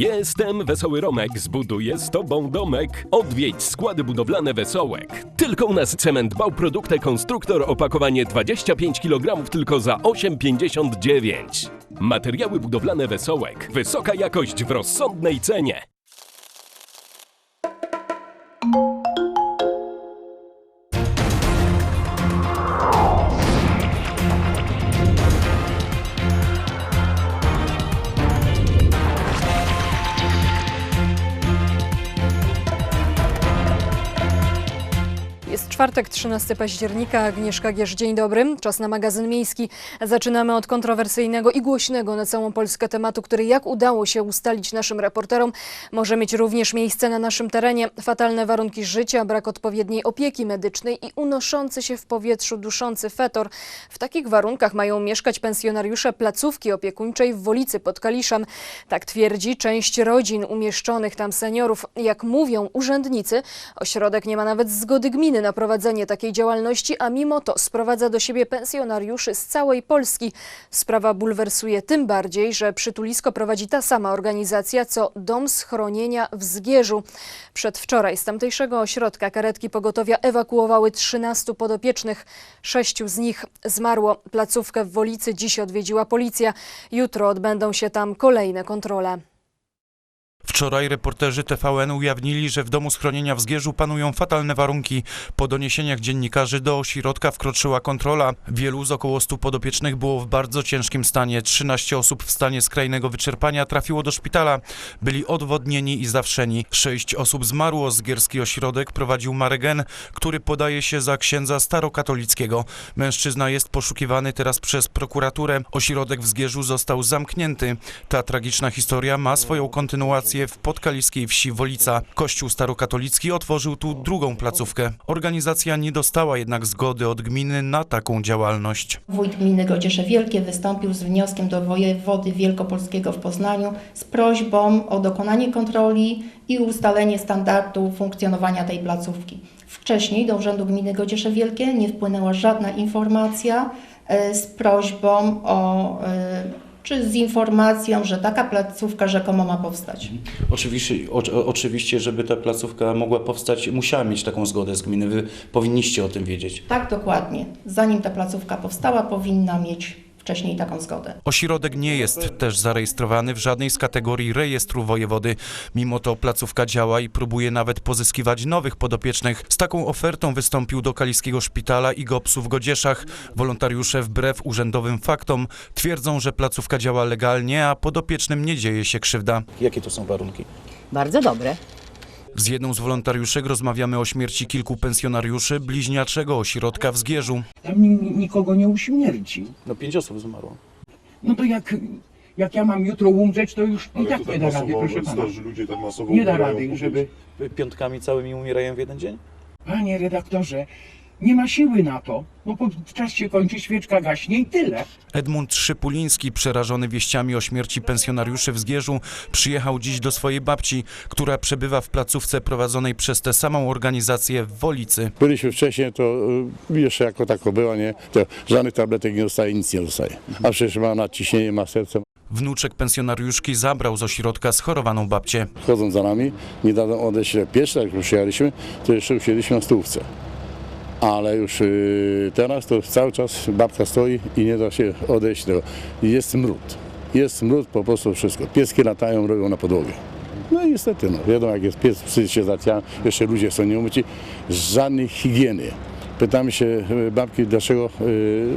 Jestem Wesoły Romek, zbuduję z tobą domek. Odwiedź składy budowlane Wesołek. Tylko u nas cement bał produkty konstruktor opakowanie 25 kg tylko za 8,59. Materiały budowlane Wesołek. Wysoka jakość w rozsądnej cenie. Czwartek, 13 października. Agnieszka Gierz, dzień dobry. Czas na magazyn miejski. Zaczynamy od kontrowersyjnego i głośnego na całą Polskę tematu, który jak udało się ustalić naszym reporterom, może mieć również miejsce na naszym terenie. Fatalne warunki życia, brak odpowiedniej opieki medycznej i unoszący się w powietrzu duszący fetor. W takich warunkach mają mieszkać pensjonariusze placówki opiekuńczej w Wolicy pod Kaliszem. Tak twierdzi część rodzin umieszczonych tam seniorów. Jak mówią urzędnicy, ośrodek nie ma nawet zgody gminy na prowadzenie takiej działalności, a mimo to sprowadza do siebie pensjonariuszy z całej Polski. Sprawa bulwersuje tym bardziej, że przytulisko prowadzi ta sama organizacja, co Dom Schronienia w Zgierzu. Przedwczoraj z tamtejszego ośrodka karetki pogotowia ewakuowały 13 podopiecznych. Sześciu z nich zmarło. Placówkę w Wolicy dziś odwiedziła policja. Jutro odbędą się tam kolejne kontrole. Wczoraj reporterzy TVN ujawnili, że w domu schronienia w Zgierzu panują fatalne warunki. Po doniesieniach dziennikarzy do ośrodka wkroczyła kontrola. Wielu z około 100 podopiecznych było w bardzo ciężkim stanie. 13 osób w stanie skrajnego wyczerpania trafiło do szpitala. Byli odwodnieni i zawszeni. Sześć osób zmarło. Zgierski ośrodek prowadził Maregen, który podaje się za księdza starokatolickiego. Mężczyzna jest poszukiwany teraz przez prokuraturę. Ośrodek w Zgierzu został zamknięty. Ta tragiczna historia ma swoją kontynuację w podkaliskiej wsi Wolica. Kościół starokatolicki otworzył tu drugą placówkę. Organizacja nie dostała jednak zgody od gminy na taką działalność. Wójt gminy Godziesze Wielkie wystąpił z wnioskiem do wojewody wielkopolskiego w Poznaniu z prośbą o dokonanie kontroli i ustalenie standardu funkcjonowania tej placówki. Wcześniej do Urzędu Gminy Godziesze Wielkie nie wpłynęła żadna informacja e, z prośbą o, e, czy z informacją, że taka placówka rzekomo ma powstać. Oczywiście, o, oczywiście, żeby ta placówka mogła powstać, musiała mieć taką zgodę z gminy. Wy powinniście o tym wiedzieć. Tak dokładnie. Zanim ta placówka powstała, powinna mieć wcześniej taką zgodę. Ośrodek nie jest też zarejestrowany w żadnej z kategorii rejestru wojewody. Mimo to placówka działa i próbuje nawet pozyskiwać nowych podopiecznych. Z taką ofertą wystąpił do Kaliskiego Szpitala i GOPS-u w Godzieszach. Wolontariusze wbrew urzędowym faktom twierdzą, że placówka działa legalnie, a podopiecznym nie dzieje się krzywda. Jakie to są warunki? Bardzo dobre. Z jedną z wolontariuszek rozmawiamy o śmierci kilku pensjonariuszy bliźniaczego ośrodka w Zgierzu. Tam ni- nikogo nie uśmierci. No pięć osób zmarło. No to jak, jak ja mam jutro umrzeć, to już i tak to nie tak da rady, proszę pana. starzy ludzie tak masowo Nie da umierają rady, żeby... Piątkami całymi umierają w jeden dzień? Panie redaktorze, nie ma siły na to. No bo czas się kończy, świeczka gaśnie i tyle. Edmund Szypuliński, przerażony wieściami o śmierci pensjonariuszy w Zgierzu, przyjechał dziś do swojej babci, która przebywa w placówce prowadzonej przez tę samą organizację w Wolicy. Byliśmy wcześniej, to y, jeszcze jako tako była, nie? To żadnych tabletek nie dostaje, nic nie dostaje. A przecież ma nadciśnienie, ma serce. Wnuczek pensjonariuszki zabrał z ośrodka schorowaną babcię. Chodzą za nami, nie dadzą odejść. Pierwszy jak już przyjechaliśmy, to jeszcze usiedliśmy na stołówce. Ale już y, teraz to cały czas babka stoi i nie da się odejść. Do... Jest smród. Jest smród, po prostu wszystko. Pieski latają, robią na podłogę. No i niestety, no, wiadomo jak jest pies, psy się zaciają, jeszcze ludzie są nieumyci. Żadnej higieny. Pytamy się y, babki, dlaczego, y,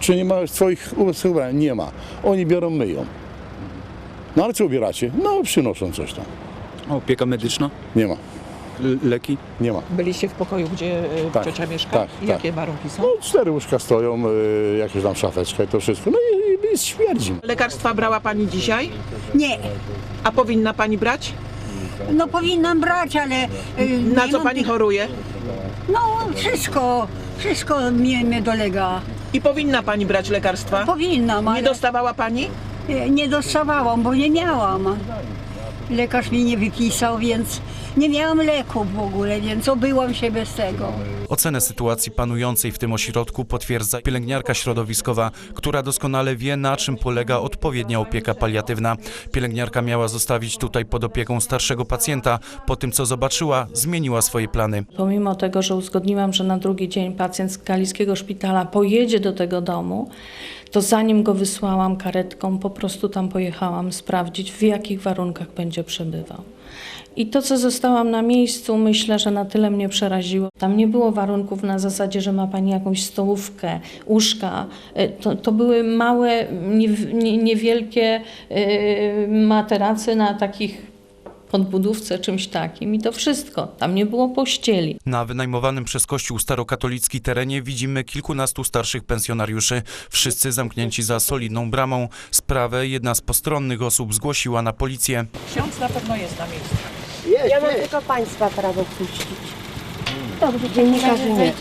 czy nie ma swoich ubrań? Nie ma. Oni biorą, myją. No ale co ubieracie? No przynoszą coś tam. Opieka medyczna? Nie ma, Leki? nie ma. Byliście w pokoju, gdzie e, Tak, ciocia mieszka? tak, I tak. jakie warunki są? No cztery łóżka stoją, y, jakieś tam szafeczka i to wszystko. No i, i śmierdzi. Lekarstwa brała Pani dzisiaj? Nie, A powinna Pani brać? no powinnam brać, ale... y, Na nie co mam Pani choruje? No wszystko, wszystko mnie, mnie dolega. I powinna Pani brać lekarstwa? Powinnam, Nie ale dostawała Pani? nie dostawałam, bo nie miałam. Lekarz mi nie wypisał, więc nie miałam leków w ogóle, więc obyłam się bez tego. Ocenę sytuacji panującej w tym ośrodku potwierdza pielęgniarka środowiskowa, która doskonale wie, na czym polega odpowiednia opieka paliatywna. Pielęgniarka miała zostawić tutaj pod opieką starszego pacjenta. Po tym, co zobaczyła, zmieniła swoje plany. Pomimo tego, że uzgodniłam, że na drugi dzień pacjent z Kaliskiego Szpitala pojedzie do tego domu, to zanim go wysłałam karetką, po prostu tam pojechałam sprawdzić, w jakich warunkach będzie przebywał. I to, co zostałam na miejscu, myślę, że na tyle mnie przeraziło. Tam nie było warunków na zasadzie, że ma pani jakąś stołówkę, łóżka. Y, To, to były małe, nie, nie, niewielkie y, materacy na takich podbudówce, czymś takim. I to wszystko. Tam nie było pościeli. Na wynajmowanym przez Kościół starokatolicki terenie widzimy kilkunastu starszych pensjonariuszy, wszyscy zamknięci za solidną bramą. Sprawę jedna z postronnych osób zgłosiła na policję. Ksiądz na pewno jest na miejscu. Ja mam tylko państwa prawo puścić. Dobrze, dziennikarzy nie.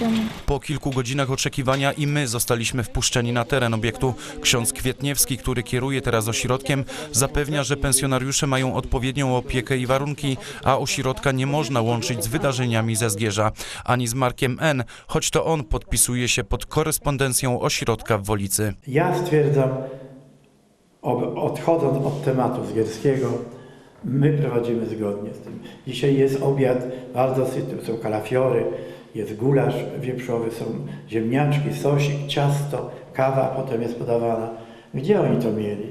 Po kilku godzinach oczekiwania i my zostaliśmy wpuszczeni na teren obiektu. Ksiądz Kwietniewski, który kieruje teraz ośrodkiem, zapewnia, że pensjonariusze mają odpowiednią opiekę i warunki, a ośrodka nie można łączyć z wydarzeniami ze Zgierza, ani z Markiem N., choć to on podpisuje się pod korespondencją ośrodka w Wolicy. Ja stwierdzam, odchodząc od tematu zgierskiego, my prowadzimy zgodnie z tym. Dzisiaj jest obiad bardzo syty, są kalafiory, jest gulasz wieprzowy, są ziemniaczki, sosik, ciasto, kawa potem jest podawana. Gdzie oni to mieli?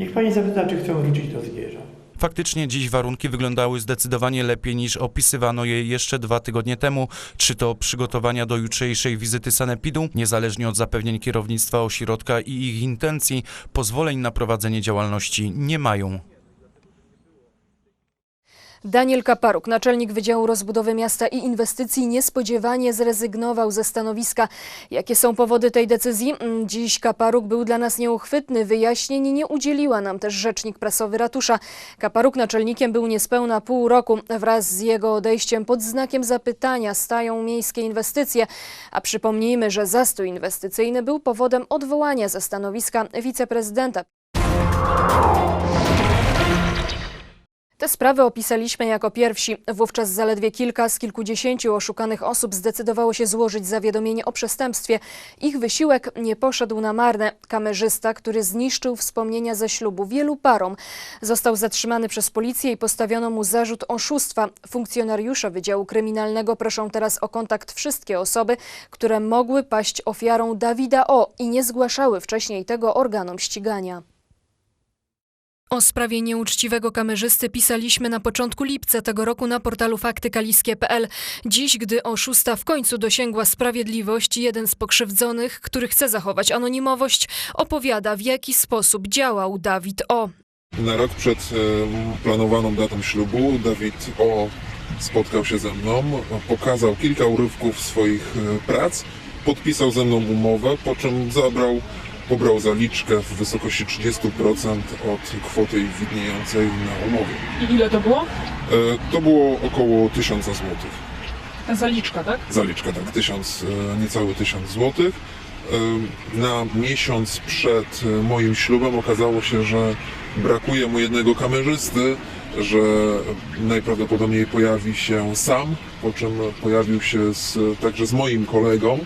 Niech pani zapyta, czy chcą wrócić do Zgierza. Faktycznie dziś warunki wyglądały zdecydowanie lepiej niż opisywano je jeszcze dwa tygodnie temu. Czy to przygotowania do jutrzejszej wizyty sanepidu, niezależnie od zapewnień kierownictwa ośrodka i ich intencji, pozwoleń na prowadzenie działalności nie mają. Daniel Kaparuk, naczelnik Wydziału Rozbudowy Miasta i Inwestycji, niespodziewanie zrezygnował ze stanowiska. Jakie są powody tej decyzji? Mm, Dziś Kaparuk był dla nas nieuchwytny. Wyjaśnień nie udzieliła nam też rzecznik prasowy ratusza. Kaparuk naczelnikiem był niespełna pół roku. Wraz z jego odejściem pod znakiem zapytania stają miejskie inwestycje. A przypomnijmy, że zastój inwestycyjny był powodem odwołania ze stanowiska wiceprezydenta. Te sprawy opisaliśmy jako pierwsi. Wówczas zaledwie kilka z kilkudziesięciu oszukanych osób zdecydowało się złożyć zawiadomienie o przestępstwie. Ich wysiłek nie poszedł na marne. Kamerzysta, który zniszczył wspomnienia ze ślubu wielu parom, został zatrzymany przez policję i postawiono mu zarzut oszustwa. Funkcjonariusze Wydziału Kryminalnego proszą teraz o kontakt wszystkie osoby, które mogły paść ofiarą Dawida O. i nie zgłaszały wcześniej tego organom ścigania. O sprawie nieuczciwego kamerzysty pisaliśmy na początku lipca tego roku na portalu faktykaliskie.pl. Dziś, gdy oszusta w końcu dosięgła sprawiedliwości, jeden z pokrzywdzonych, który chce zachować anonimowość, opowiada w jaki sposób działał Dawid O. Na rok przed e, planowaną datą ślubu Dawid O. spotkał się ze mną, pokazał kilka urywków swoich e, prac, podpisał ze mną umowę, po czym zabrał, pobrał zaliczkę w wysokości 30% od kwoty widniejącej na umowie. I ile to było? E, To było około 1000 złotych. Zaliczka, tak? Zaliczka, tak, tysiąc, e, niecały 1000 złotych. E, Na miesiąc przed moim ślubem okazało się, że brakuje mu jednego kamerzysty, że najprawdopodobniej pojawi się sam, po czym pojawił się z, także z moim kolegą,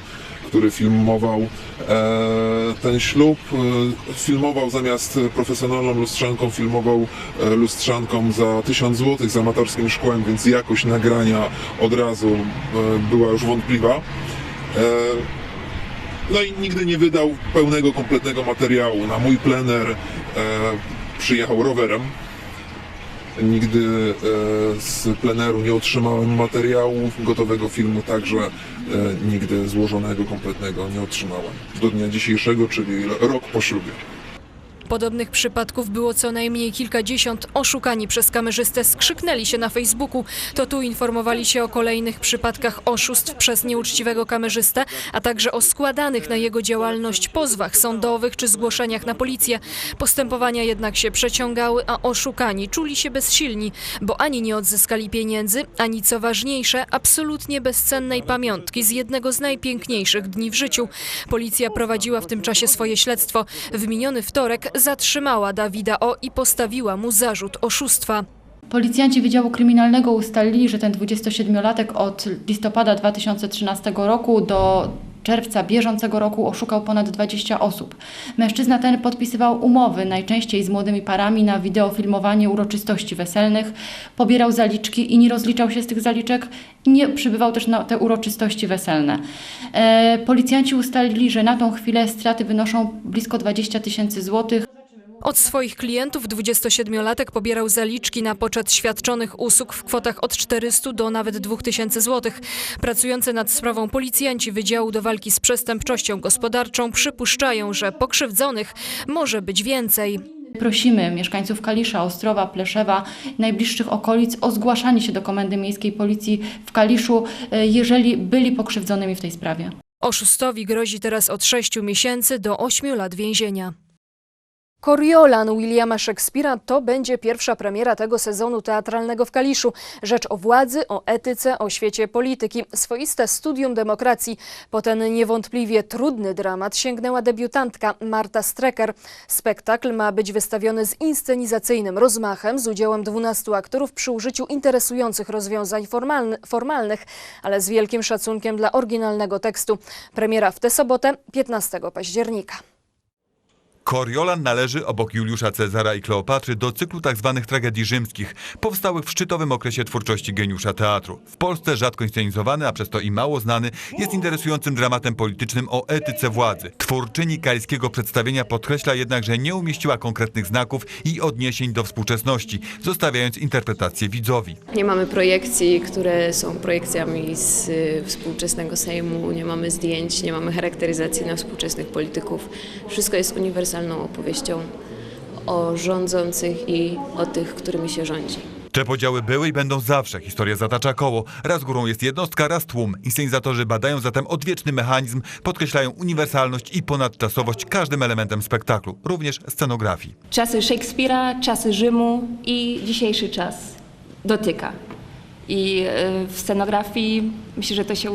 który filmował e, ten ślub. E, filmował zamiast profesjonalną lustrzanką, filmował e, lustrzanką za 1000 zł z amatorskim szkłem, więc jakość nagrania od razu e, była już wątpliwa. No i nigdy nie wydał pełnego, kompletnego materiału. Na mój plener przyjechał rowerem. Nigdy e, z pleneru nie otrzymałem materiału, gotowego filmu także e, nigdy złożonego, kompletnego nie otrzymałem. Do dnia dzisiejszego, czyli rok po ślubie. Podobnych przypadków było co najmniej kilkadziesiąt. Oszukani przez kamerzystę skrzyknęli się na Facebooku. To tu informowali się o kolejnych przypadkach oszustw przez nieuczciwego kamerzystę, a także o składanych na jego działalność pozwach sądowych czy zgłoszeniach na policję. Postępowania jednak się przeciągały, a oszukani czuli się bezsilni, bo ani nie odzyskali pieniędzy, ani co ważniejsze, absolutnie bezcennej pamiątki z jednego z najpiękniejszych dni w życiu. Policja prowadziła w tym czasie swoje śledztwo. W miniony wtorek zatrzymała Dawida O i postawiła mu zarzut oszustwa. Policjanci Wydziału Kryminalnego ustalili, że ten 27-latek od listopada 2013 roku do czerwca bieżącego roku oszukał ponad 20 osób. Mężczyzna ten podpisywał umowy, najczęściej z młodymi parami, na wideofilmowanie uroczystości weselnych, pobierał zaliczki i nie rozliczał się z tych zaliczek nie przybywał też na te uroczystości weselne. E, policjanci ustalili, że na tą chwilę straty wynoszą blisko 20 tysięcy złotych. Od swoich klientów 27-latek pobierał zaliczki na poczet świadczonych usług w kwotach od 400 do nawet 2000 zł. Pracujący nad sprawą policjanci Wydziału do Walki z Przestępczością Gospodarczą przypuszczają, że pokrzywdzonych może być więcej. Prosimy mieszkańców Kalisza, Ostrowa, Pleszewa, najbliższych okolic o zgłaszanie się do Komendy Miejskiej Policji w Kaliszu, e, jeżeli byli pokrzywdzonymi w tej sprawie. Oszustowi grozi teraz od 6 miesięcy do 8 lat więzienia. Coriolan Williama Shakespeare'a to będzie pierwsza premiera tego sezonu teatralnego w Kaliszu. Rzecz o władzy, o etyce, o świecie polityki. Swoiste studium demokracji. Po ten niewątpliwie trudny dramat sięgnęła debiutantka Marta Strecker. Spektakl ma być wystawiony z inscenizacyjnym rozmachem z udziałem 12 aktorów przy użyciu interesujących rozwiązań formalny, formalnych, ale z wielkim szacunkiem dla oryginalnego tekstu. Premiera w tę sobotę, 15 października. Koriolan należy obok Juliusza Cezara i Kleopatry do cyklu tzw. tragedii rzymskich, powstałych w szczytowym okresie twórczości geniusza teatru. W Polsce rzadko inscenizowany, a przez to i mało znany, jest interesującym dramatem politycznym o etyce władzy. Twórczyni kaliskiego przedstawienia podkreśla jednak, że nie umieściła konkretnych znaków i odniesień do współczesności, zostawiając interpretację widzowi. Nie mamy projekcji, które są projekcjami z y, współczesnego Sejmu, nie mamy zdjęć, nie mamy charakteryzacji na współczesnych polityków. Wszystko jest uniwersalną opowieścią o rządzących i o tych, którymi się rządzi. Te podziały były i będą zawsze. Historia zatacza koło. Raz górą jest jednostka, raz tłum. Inscenizatorzy badają zatem odwieczny mechanizm, podkreślają uniwersalność i ponadczasowość każdym elementem spektaklu, również scenografii. Czasy Szekspira, czasy Rzymu i dzisiejszy czas dotyka. I y, w scenografii myślę, że to się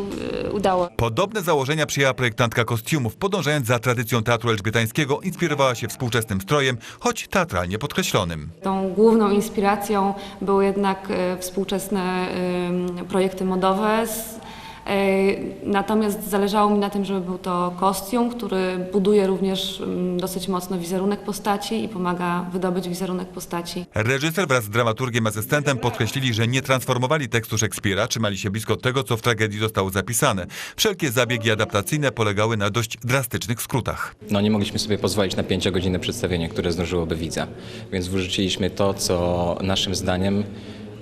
y, udało. Podobne założenia przyjęła projektantka kostiumów. Podążając za tradycją teatru elżbietańskiego, inspirowała się współczesnym strojem, choć teatralnie podkreślonym. Tą główną inspiracją były jednak y, współczesne projekty modowe. z- Natomiast zależało mi na tym, żeby był to kostium, który buduje również mm, dosyć mocno wizerunek postaci i pomaga wydobyć wizerunek postaci. Reżyser wraz z dramaturgiem asystentem podkreślili, że nie transformowali tekstu Szekspira, trzymali się blisko tego, co w tragedii zostało zapisane. Wszelkie zabiegi adaptacyjne polegały na dość drastycznych skrótach. No nie mogliśmy sobie pozwolić na pięciogodzinne przedstawienie, które zdążyłoby widza. Więc wyrzuciliśmy to, co naszym zdaniem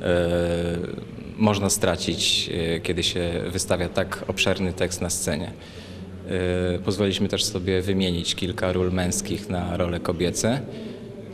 e, można stracić, e, kiedy się wystawia tak obszerny tekst na scenie. E, pozwoliliśmy też sobie wymienić kilka ról męskich na role kobiece,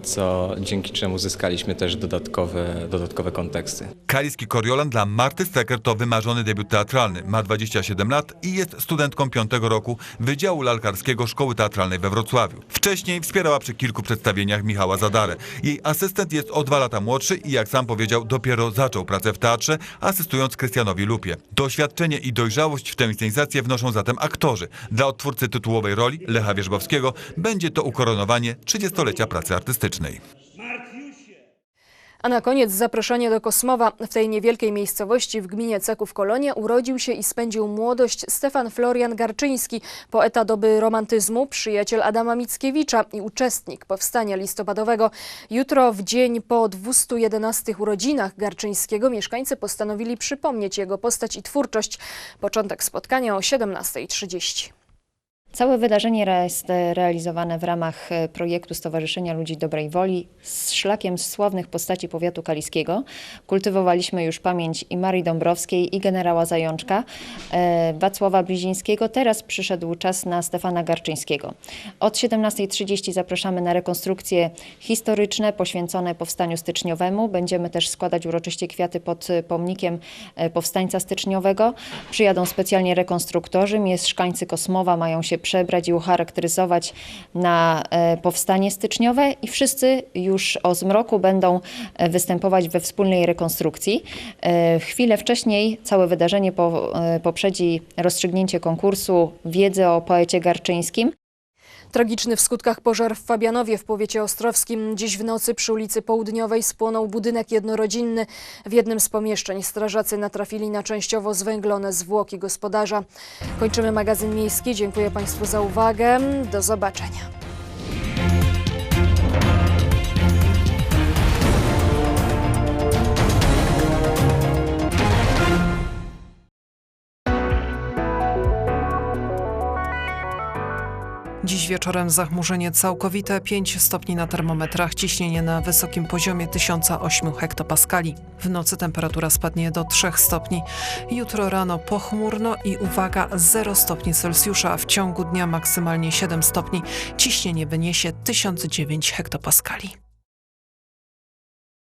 co dzięki czemu zyskaliśmy też dodatkowe, dodatkowe konteksty. Kaliski Coriolan dla Marty Strecker to wymarzony debiut teatralny. Ma 27 lat i jest studentką piątego roku Wydziału Lalkarskiego Szkoły Teatralnej we Wrocławiu. Wcześniej wspierała przy kilku przedstawieniach Michała Zadarę. Jej asystent jest o dwa lata młodszy i jak sam powiedział, dopiero zaczął pracę w teatrze, asystując Krystianowi Lupie. Doświadczenie i dojrzałość w tę inscenizację wnoszą zatem aktorzy. Dla odtwórcy tytułowej roli, Lecha Wierzbowskiego, będzie to ukoronowanie 30-lecia pracy artystycznej. A na koniec zaproszenie do Kosmowa. W tej niewielkiej miejscowości w gminie Ceków Kolonia urodził się i spędził młodość Stefan Florian Garczyński, poeta doby romantyzmu, przyjaciel Adama Mickiewicza i uczestnik powstania listopadowego. Jutro, w dzień po 211 urodzinach Garczyńskiego, mieszkańcy postanowili przypomnieć jego postać i twórczość. Początek spotkania o 17.30. Całe wydarzenie jest realizowane w ramach e, projektu Stowarzyszenia Ludzi Dobrej Woli z szlakiem sławnych postaci powiatu kaliskiego. Kultywowaliśmy już pamięć i Marii Dąbrowskiej, i generała Zajączka, e, Wacława Blizińskiego. Teraz przyszedł czas na Stefana Garczyńskiego. Od 17.30 zapraszamy na rekonstrukcje historyczne poświęcone powstaniu styczniowemu. Będziemy też składać uroczyście kwiaty pod e, pomnikiem powstańca styczniowego. Przyjadą specjalnie rekonstruktorzy. Mieszkańcy Kosmowa mają się przebrać i ucharakteryzować na e, powstanie styczniowe i wszyscy już o zmroku będą e, występować we wspólnej rekonstrukcji. E, Chwilę wcześniej całe wydarzenie po, poprzedzi rozstrzygnięcie konkursu wiedzy o poecie Garczyńskim. Tragiczny w skutkach pożar w Fabianowie w powiecie ostrowskim. Dziś w nocy przy ulicy Południowej spłonął budynek jednorodzinny. W jednym z pomieszczeń strażacy natrafili na częściowo zwęglone zwłoki gospodarza. Kończymy magazyn miejski. Dziękuję Państwu za uwagę. Do zobaczenia. Wieczorem zachmurzenie całkowite, 5 stopni na termometrach, ciśnienie na wysokim poziomie 1008 hektopaskali. W nocy temperatura spadnie do 3 stopni. Jutro rano pochmurno i uwaga 0 stopni Celsjusza, a w ciągu dnia maksymalnie 7 stopni. Ciśnienie wyniesie 1009 hektopaskali.